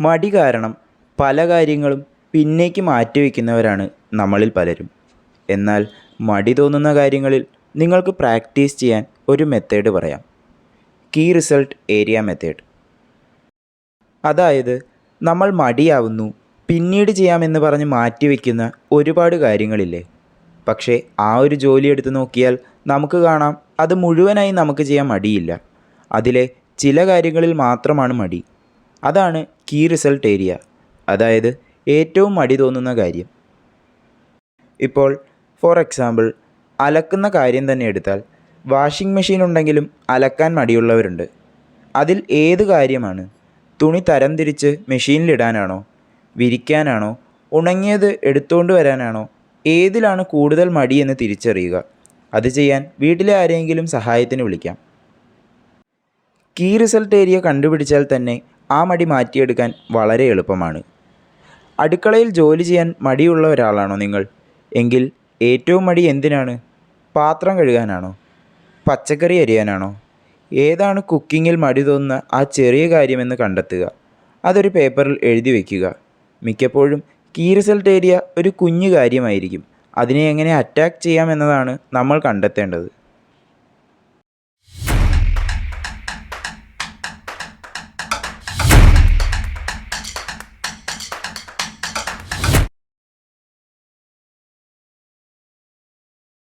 മടി കാരണം പല കാര്യങ്ങളും പിന്നേക്ക് മാറ്റിവെക്കുന്നവരാണ് നമ്മളിൽ പലരും. എന്നാൽ മടി തോന്നുന്ന കാര്യങ്ങളിൽ നിങ്ങൾക്ക് പ്രാക്ടീസ് ചെയ്യാൻ ഒരു മെത്തേഡ് പറയാം. കീ റിസൾട്ട് ഏരിയ മെത്തേഡ് അതായത് നമ്മൾ മടിയാവുന്നു പിന്നീട് ചെയ്യാമെന്ന് പറഞ്ഞ് മാറ്റിവെക്കുന്ന ഒരുപാട് കാര്യങ്ങളില്ലേ? പക്ഷേ ആ ഒരു ജോലി എടുത്ത് നോക്കിയാൽ നമുക്ക് കാണാം അത് മുഴുവനായി നമുക്ക് ചെയ്യാൻ മടിയില്ല. അതിലെ ചില കാര്യങ്ങളിൽ മാത്രമാണ് മടി. അതാണ് കീ റിസൾട്ട് ഏരിയ അതായത് ഏറ്റവും മടി തോന്നുന്ന കാര്യം. ഇപ്പോൾ ഫോർ എക്സാമ്പിൾ അലക്കുന്ന കാര്യം തന്നെ എടുത്താൽ വാഷിംഗ് മെഷീൻ ഉണ്ടെങ്കിലും അലക്കാൻ മടിയുള്ളവരുണ്ട്. അതിൽ ഏത് കാര്യമാണ്? തുണി തരംതിരിച്ച് മെഷീനിലിടാനാണോ വിരിക്കാനാണോ? ഉണങ്ങിയത് എടുത്തുകൊണ്ട് വരാനാണോ? ഏതിലാണ് കൂടുതൽ മടിയെന്ന് തിരിച്ചറിയുക? അത് ചെയ്യാൻ വീട്ടിലെ ആരെയെങ്കിലും സഹായത്തിന് വിളിക്കാം. കീ റിസൾട്ട് ഏരിയ കണ്ടുപിടിച്ചാൽ തന്നെ ആ മടി മാറ്റിയെടുക്കാൻ വളരെ എളുപ്പമാണ്. അടുക്കളയിൽ ജോലി ചെയ്യാൻ മടിയുള്ള ഒരാളാണോ നിങ്ങൾ? എങ്കിൽ ഏറ്റവും മടി എന്തിനാണ്? പാത്രം കഴുകാനാണോ? പച്ചക്കറി അരിയാനാണോ? ഏതാണ് കുക്കിങ്ങിൽ മടി തോന്നുന്ന ആ ചെറിയ കാര്യമെന്ന് കണ്ടെത്തുക. അതൊരു പേപ്പറിൽ എഴുതി വയ്ക്കുക മിക്കപ്പോഴും കീ റിസൾട്ട് ഏരിയ ഒരു കുഞ്ഞു കാര്യമായിരിക്കും. അതിനെ എങ്ങനെ അറ്റാക്ക് ചെയ്യാമെന്നതാണ് നമ്മൾ കണ്ടെത്തേണ്ടത്.